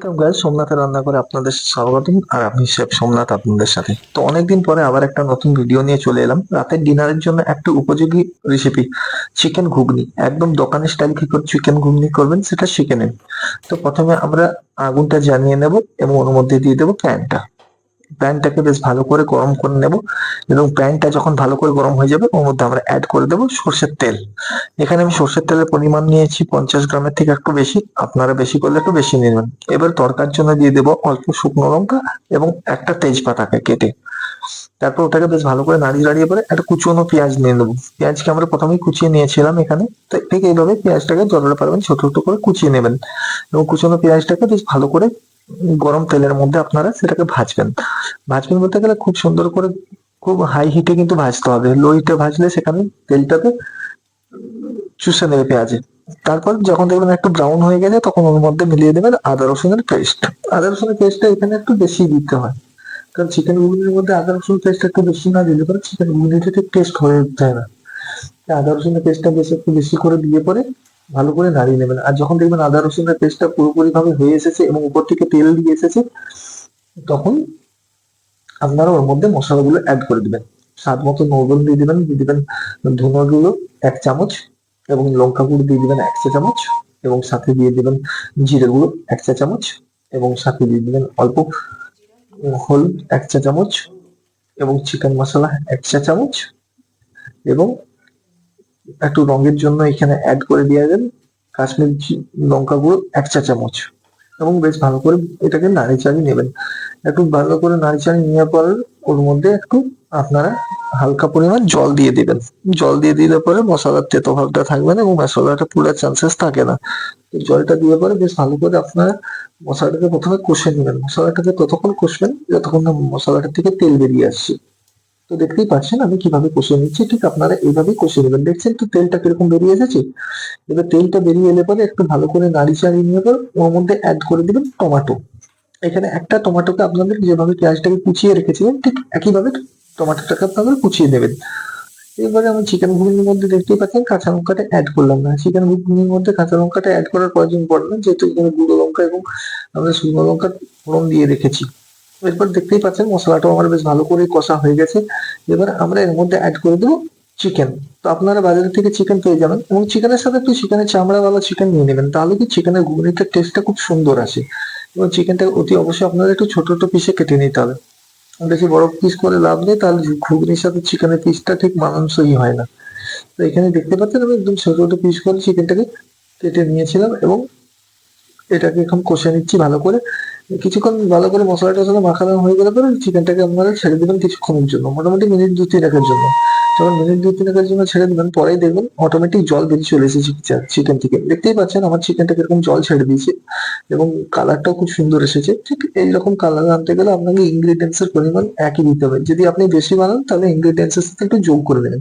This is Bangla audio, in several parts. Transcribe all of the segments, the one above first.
গাইস সোমনাথের রান্না করে আপনাদের স্বাগতম। আর আমি শেফ সোমনাথ আপনাদের সাথে। তো অনেকদিন পরে আবার একটা নতুন ভিডিও নিয়ে চলে এলাম। রাতের ডিনারের জন্য একটা উপযোগী রেসিপি চিকেন ঘুগনি। একদম দোকানের স্টাইল কি করে চিকেন ঘুগনি করবেন সেটা শিখে নেন তো প্রথমে আমরা আগুনটা জানিয়ে নেব এবং ওর মধ্যে দিয়ে দেবো প্যানটা প্যানটাকে বেশ ভালো করে গরম করে নেব এবং প্যানটা যখন ভালো করে গরম হয়ে যাবে, ওর মধ্যে আমরা অ্যাড করে দেবো সর্ষের তেল। এখানে আমি সর্ষের তেলের পরিমাণ নিয়েছি পঞ্চাশ গ্রামের থেকে একটু বেশি, আপনারা বেশি করলে একটু বেশি নেবেন। এবার তরকার জন্য দিয়ে দেবো অল্প শুকনো লঙ্কা এবং একটা তেজপাতাকে কেটে। তারপর ওটাকে বেশ ভালো করে নাড়িয়ে নাড়িয়ে পরে একটা কুচনো পেঁয়াজ নিয়ে নেব। পেঁয়াজকে আমরা প্রথমেই কুচিয়ে নিয়েছিলাম এখানে, তো ঠিক এইভাবে পেঁয়াজটাকে জলটা পারবেন ছোট ছোট করে কুচিয়ে নেবেন। এবং কুচনো পেঁয়াজটাকে বেশ ভালো করে গরম তেলের মধ্যে আপনারা সেটাকে ভাজবেন। ভাজবেন বলতে গেলে খুব সুন্দর করে খুব হাই হিটে কিন্তু ভাজতে হবে। লো হিটে ভাজলে সেখানে তেলটাকে চুষে নেবে পেঁয়াজে। তারপর যখন দেখবেন একটু ব্রাউন হয়ে গেছে, তখন ওর মধ্যে মিলিয়ে দেবেন আদা, রসুনের পেস্ট আদা, রসুনের পেস্টটা এখানে একটু বেশি দিতে হয়। কারণ চিকেন ঘুগনির মধ্যে আদা রসুন পেস্ট একটু বেশি না দিলে পরে চিকেন ঘুগনিটা ঠিক টেস্ট হয়ে উঠতে না। আদা, রসুনের পেস্টটা বেশি, একটু বেশি করে দিয়ে পরে ভালো করে নাড়িয়ে নেবেন। আর যখন দেখবেন আদা রসুনের পেস্টটা পুরোপুরি ভাবে হয়ে এসেছে এবং উপর থেকে তেল দিয়ে এসেছে, তখন আপনারা ওর মধ্যে মশলাগুলো অ্যাড করে দিবেন। স্বাদ মতো লবণ দিয়ে দিবেন দিয়ে দিবেন গুঁড়ো এক চামচ এবং লঙ্কা গুঁড়ো দিয়ে দিবেন এক চা চামচ এবং সাথে দিয়ে দিবেন জিরে গুঁড়ো এক চা চামচ এবং সাথে দিয়ে দিবেন অল্প হলুদ এক চা চামচ এবং চিকেন মশলা এক চা চামচ এবং একটু রঙের জন্য এখানে অ্যাড করে দিয়ে দেবেন কাশ্মীর লঙ্কা গুঁড়ো এক চা চামচ। এবং বেশ ভালো করে এটাকে নাড়ি চাড়িয়ে নেবেন। একটু ভালো করে নাড়ি চাড়িয়ে নেওয়ার পর ওর মধ্যে একটু আপনারা হালকা পরিমাণ জল দিয়ে দিবেন। জল দিয়ে দিলে পরে মশলার তেতো ভাবটা থাকবে না এবং মশলাটা পুরার চান্সেস থাকে না। তো জলটা দিয়ে পরে বেশ ভালো করে আপনারা মশলাটাকে প্রথমে কষে নেবেন। মশলাটাকে ততক্ষণ কষবেন যতক্ষণ না মশলাটা থেকে তেল বেরিয়ে আসছে। তো দেখতেই পাচ্ছেন, আমি কীভাবে কষে নিচ্ছি? ঠিক আপনারা এইভাবেই কষে নেবেন। দেখছেন তো তেলটা কীরকম বেরিয়ে এসেছে? এবার তেলটা বেরিয়ে এলে পরে একটু ভালো করে নাড়ি চাড়িয়ে নিয়ে পর ওর মধ্যে অ্যাড করে দিবেন টমাটো এখানে একটা টমেটোকে আপনাদের যেভাবে পেঁয়াজটাকে কুচিয়ে রেখেছিলেন, ঠিক একইভাবে টমাটোটাকে আপনাদের কুচিয়ে দেবেন। এবারে আমি চিকেন ঘুগনির মধ্যে দেখতেই পাচ্ছেন কাঁচা লঙ্কাটা অ্যাড করলাম না। চিকেন ঘুগনির মধ্যে কাঁচা লঙ্কাটা অ্যাড করার প্রয়োজন পড়ে না, যেহেতু এখানে গুঁড়ো লঙ্কা এবং আমরা শুকনো লঙ্কা ফোড়ন দিয়ে রেখেছি। এরপর দেখতেই পাচ্ছেন, মশলাটাও আমার বেশ ভালো করে কষা হয়ে গেছে। এবার আমরা এর মধ্যে অ্যাড করে দেবো চিকেন তো আপনারা বাজার থেকে চিকেন পেয়ে যাবেন এবং চিকেনের সাথে একটু চিকেনের চামড়াওয়ালা চিকেন নিয়ে নেবেন, তাহলে কি চিকেনের ঘুগনিটার টেস্টটা খুব সুন্দর আসে। এবং চিকেনটা অতি অবশ্যই আপনাদের একটু ছোট ছোট পিসে কেটে নিতে হবে। বেশি বড় পিস করে লাভ নেই, তাহলে ঘুগনির সাথে চিকেনের পিসটা ঠিক মানানসই হয় না। তো এখানে দেখতে পাচ্ছেন, আমি একদম ছোট ছোট পিস করে চিকেনটাকে কেটে নিয়েছিলাম এবং এটাকে এখন কষে নিচ্ছি ভালো করে। কিছুক্ষণ ভালো করে মশলাটা সাথে মাখানো হয়ে গেলে পরে চিকেনটাকে আপনারা ছেড়ে দেবেন কিছুক্ষণের জন্য, মোটামুটি মিনিট দু তিনেকের জন্য। যখন মিনিট দু তিনেকের জন্য ছেড়ে দেবেন, পরেই দেখবেন অটোমেটিক জল বেরিয়ে চলে এসেছে চিকেন থেকে। দেখতেই পাচ্ছেন আমার চিকেনটা কীরকম জল ছেড়ে দিয়েছে এবং কালারটাও খুব সুন্দর এসেছে। ঠিক এইরকম কালার আনতে গেলে আপনাকে ইনগ্রিডিয়েন্টস এর পরিমাণ একই দিতে হবে। যদি আপনি বেশি বানান, তাহলে ইনগ্রিডিয়েন্টস এর সাথে একটু যোগ করে দেবেন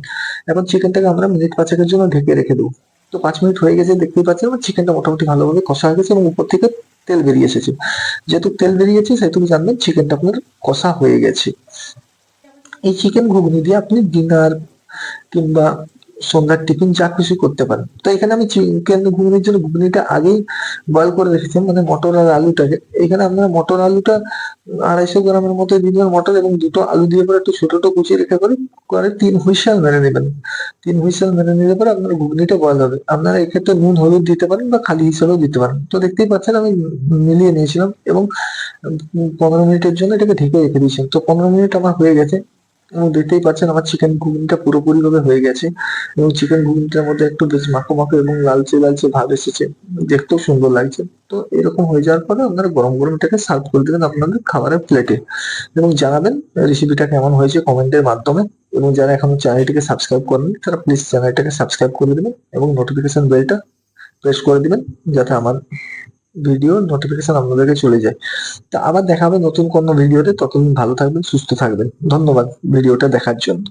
এখন চিকেনটাকে আমরা মিনিট পাঁচেকের জন্য ঢেকে রেখে দেবো। তো পাঁচ মিনিট হয়ে গেছে, দেখতেই পাচ্ছেন আমার চিকেনটা মোটামুটি ভালোভাবে কষা হয়ে গেছে এবং উপর থেকে তেল বেরিয়ে এসেছে। যেহেতু তেল বেরিয়েছে সেহেতু জানবেন চিকেনটা আপনার কষা হয়ে গেছে। এই চিকেন ঘুগনি দিয়ে আপনি ডিনার কিংবা সন্ধ্যার টিফিন যা খুশি করতে পারেন। তো এখানে আমি চিকেন ঘুগনির জন্য ঘুগনিটা আগেই বয়ল করে রেখেছি মানে মটর আর আলুটাকে এখানে আপনারা মটর, আলুটা আড়াইশো গ্রামের মতো দিয়ে মটর এবং দুটো আলু দিয়ে পরে একটু ছোট কুচিয়ে রেখে করে করে তিন হুইসাল মেরে নেবেন। তিন হুইসাল মেরে নিলে পরে আপনার ঘুগনিটা বয়ল হবে। আপনারা এক্ষেত্রে নুন, হলুদ দিতে পারেন বা খালি হিসাবেও দিতে পারেন। তো দেখতেই পাচ্ছেন আমি মিলিয়ে নিয়েছিলাম এবং পনেরো মিনিটের জন্য এটাকে ঢেকে রেখে দিয়েছিলাম। তো পনেরো মিনিট আমার হয়ে গেছে। এবং দেখতেই পাচ্ছেন আমার চিকেন ঘুগনিটা পুরোপুরি ভাবে হয়ে গেছে এবং চিকেন ঘুগনিটার মধ্যে একটু বেশ মাখো মাখো এবং লালচে লালচে ভাব এসেছে। দেখতেও সুন্দর লাগছে। তো এরকম হয়ে যাওয়ার পরে আপনারা গরম গরম এটাকে সার্ভ করে দেবেন আপনাদের খাবারের প্লেটে এবং জানাবেন রেসিপিটা কেমন হয়েছে কমেন্টের মাধ্যমে। এবং যারা এখনও চ্যানেলটিকে সাবস্ক্রাইব করেন তারা প্লিজ চ্যানেলটাকে সাবস্ক্রাইব করে দেবেন এবং নোটিফিকেশন বেলটা প্রেস করে দিবেন যাতে আমার ভিডিও নোটিফিকেশন আপনাদেরকে চলে যায়। তা আবার দেখা হবে নতুন কোনো ভিডিওতে ততদিন ভালো থাকবেন, সুস্থ থাকবেন। ধন্যবাদ ভিডিওটা দেখার জন্য।